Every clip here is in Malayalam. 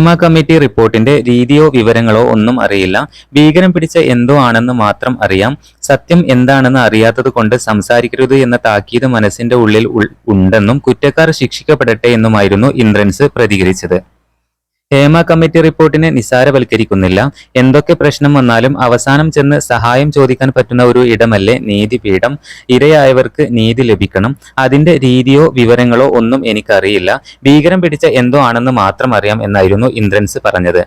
ഹേമ കമ്മിറ്റി റിപ്പോർട്ടിന്റെ രീതിയോ വിവരങ്ങളോ ഒന്നും അറിയില്ല. ഭീകരം പിടിച്ച എന്തോ ആണെന്ന് മാത്രം അറിയാം. സത്യം എന്താണെന്ന് അറിയാത്തത് കൊണ്ട് സംസാരിക്കരുത് എന്ന താക്കീത് മനസ്സിന്റെ ഉള്ളിൽ ഉണ്ടെന്നും കുറ്റക്കാർ ശിക്ഷിക്കപ്പെടട്ടെ എന്നുമായിരുന്നു ഇന്ദ്രൻസ് പ്രതികരിച്ചത്. ഹേമ കമ്മിറ്റി റിപ്പോർട്ടിനെ നിസാരവൽക്കരിക്കുന്നില്ല. എന്തൊക്കെ പ്രശ്നം വന്നാലും അവസാനം ചെന്ന് സഹായം ചോദിക്കാൻ പറ്റുന്ന ഒരു ഇടമല്ലേ നീതിപീഠം? ഇരയായവർക്ക് നീതി ലഭിക്കണം. അതിന്റെ രീതിയോ വിവരങ്ങളോ ഒന്നും എനിക്കറിയില്ല. ഭീകരം പിടിച്ച എന്തോ ആണെന്ന് മാത്രം അറിയാം എന്നായിരുന്നു ഇന്ദ്രൻസ് പറഞ്ഞത്.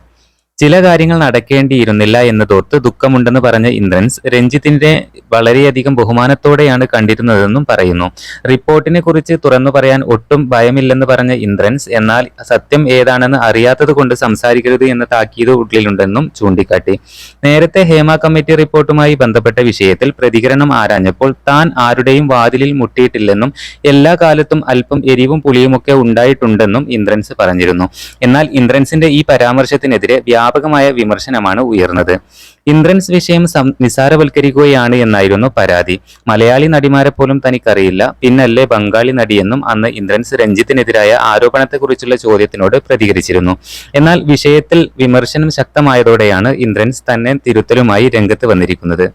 ചില കാര്യങ്ങൾ നടക്കേണ്ടിയിരുന്നില്ല എന്നതോർത്ത് ദുഃഖമുണ്ടെന്ന് പറഞ്ഞ ഇന്ദ്രൻസ് രഞ്ജിത്തിന്റെ വളരെയധികം ബഹുമാനത്തോടെയാണ് കണ്ടിരുന്നതെന്നും പറയുന്നു. റിപ്പോർട്ടിനെ കുറിച്ച് തുറന്നു പറയാൻ ഒട്ടും ഭയമില്ലെന്ന് പറഞ്ഞ ഇന്ദ്രൻസ് എന്നാൽ സത്യം ഏതാണെന്ന് അറിയാത്തത് കൊണ്ട് സംസാരിക്കരുത് എന്ന താക്കീത് ഉള്ളിലുണ്ടെന്നും ചൂണ്ടിക്കാട്ടി. നേരത്തെ ഹേമ കമ്മിറ്റി റിപ്പോർട്ടുമായി ബന്ധപ്പെട്ട വിഷയത്തിൽ പ്രതികരണം ആരാഞ്ഞപ്പോൾ താൻ ആരുടെയും വാതിലിൽ മുട്ടിയിട്ടില്ലെന്നും എല്ലാ കാലത്തും അല്പം എരിവും പുളിയുമൊക്കെ ഉണ്ടായിട്ടുണ്ടെന്നും ഇന്ദ്രൻസ് പറഞ്ഞിരുന്നു. എന്നാൽ ഇന്ദ്രൻസിന്റെ ഈ പരാമർശത്തിനെതിരെ വ്യാപകമായ വിമർശനമാണ് ഉയർന്നത്. ഇന്ദ്രൻസ് വിഷയം നിസാരവൽക്കരിക്കുകയാണ് എന്നായിരുന്നു പരാതി. മലയാളി നടിമാരെ പോലും തനിക്കറിയില്ല. പിന്നല്ലേ ബംഗാളി നടിയെന്നും അന്ന് ഇന്ദ്രൻസ് രഞ്ജിത്തിനെതിരായ ആരോപണത്തെക്കുറിച്ചുള്ള ചോദ്യത്തിനോട് പ്രതികരിച്ചിരുന്നു. എന്നാൽ വിഷയത്തിൽ വിമർശനം ശക്തമായതോടെയാണ് ഇന്ദ്രൻസ് തന്നെ തിരുത്തലുമായി രംഗത്ത് വന്നിരിക്കുന്നത്.